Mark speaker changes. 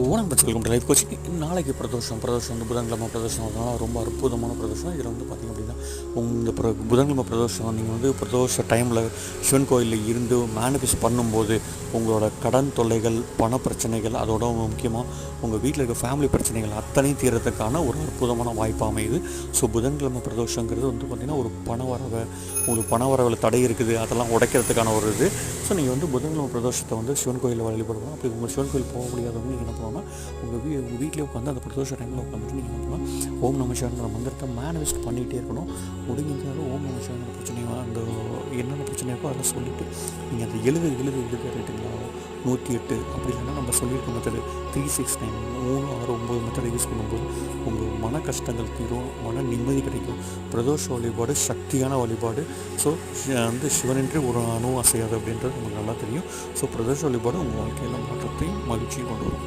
Speaker 1: ஓணம் பற்றி welcome life coaching நாளைக்கு பிரதோஷம். பிரதோஷம் வந்து புதன்கிழமை பிரதோஷம். அதனால் ரொம்ப அற்புதமான பிரதோஷம். இதில் வந்து பார்த்திங்க அப்படின்னா இந்த பிர புதன்கிழமை பிரதோஷம் நீங்கள் வந்து பிரதோஷ டைமில் சிவன் கோயிலில் இருந்து மேனிஃபெஸ்ட் பண்ணும்போது உங்களோட கடன் தொல்லைகள் பண பிரச்சனைகள் அதோட முக்கியமாக உங்கள் வீட்டில் இருக்க ஃபேமிலி பிரச்சனைகள் அத்தனையும் தீரத்துக்கான ஒரு அற்புதமான வாய்ப்பு அமையுது. ஸோ புதன்கிழமை பிரதோஷங்கிறது வந்து பார்த்திங்கன்னா ஒரு பண வரவை உங்களுக்கு பண வரவில் தடை இருக்குது அதெல்லாம் உடைக்கிறதுக்கான ஒரு இது. ஸோ நீங்கள் வந்து புதன்கிழமை பிரதோஷத்தை வந்து சிவன் கோயிலில் வழிபடுவோம் அப்படி உங்கள் சிவன் கோயில் போக முடியாதவங்க நீங்கள் என்ன பண்ணணும்னா உங்கள் வீ உங்கள் வீட்டிலே உட்காந்து அந்த பிரதோஷ டைமில் உட்காந்துட்டு நீங்கள் பண்ணலாம் ஓம் நம மந்திரத்தை மேனிஃபெஸ்ட் பண்ணிகிட்டே இருக்கணும். முடிஞ்சாலும் ஓம் நம சிவங்கிற அந்த என்னென்ன பிரச்சனை இருக்கோ அதெல்லாம் சொல்லிவிட்டு நீங்கள் அதை எழுது எழுது எழுத ரைட்டுங்களா நூற்றி எட்டு அப்படி இல்லைன்னா நம்ம சொல்லியிருக்க மெத்தடு த்ரீ சிக்ஸ் நைன் மூணு ஆறு ஒம்பது மெத்தடை யூஸ் பண்ணும்போது உங்கள் மன கஷ்டங்கள் தீரும் மன நிம்மதி கிடைக்கும். பிரதோஷ வழிபாடு சக்தியான வழிபாடு. ஸோ வந்து சிவனின்றி ஒரு அணுவும் அசையாது அப்படின்றது உங்களுக்கு நல்லா தெரியும். ஸோ பிரதோஷ வழிபாடு உங்கள் வாழ்க்கையில் மாற்றத்தையும் மகிழ்ச்சியும் கொண்டு வரும்.